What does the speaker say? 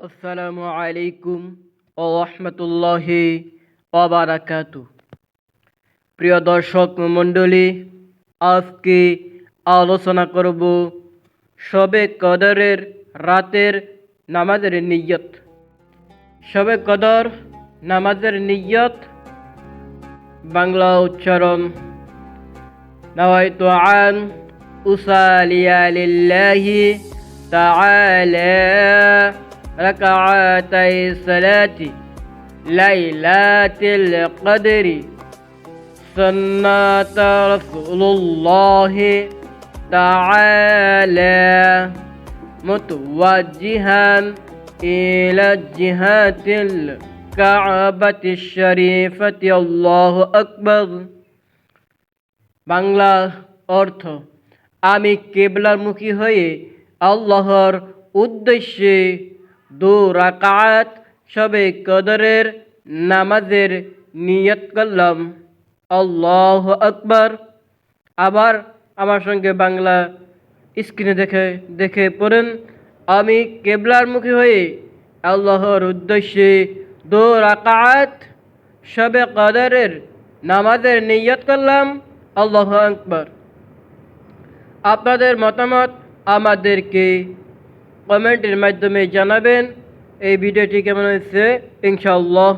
আসসালামু আলাইকুম ও রহমতুল্লাহি ওবারাকাতু প্রিয় দর্শক মণ্ডলী আজকে আলোচনা করব শবে কদরের রাতের নামাজের নিয়ত শবে কদর নামাজের নিয়ত বাংলা উচ্চারণ نويت عن أصلي لله تعالى ركعتي الصلاة ليلة القدر سنة رسول الله تعالى متوجها إلى جهة الكعبة الشريفة الله أكبر বাংলা অর্থ আমি কেবলামুখী হয়ে আল্লাহর উদ্দেশ্যে দু রাকাত, সবে কদরের নামাজের নিয়ত করলাম। আল্লাহ আকবার। আবার আমার সঙ্গে বাংলা স্ক্রিনে দেখে দেখে পড়েন। আমি কেবলার মুখী হয়ে আল্লাহর উদ্দেশ্যে দু রাকাত, সবে কদরের নামাজের নিয়ত করলাম। আল্লাহ আকবর। আপনাদের মতামত আমাদেরকে কমেন্টের মাধ্যমে জানাবেন। এই ভিডিওটি কেমন হয়েছে? ইনশাআল্লাহ।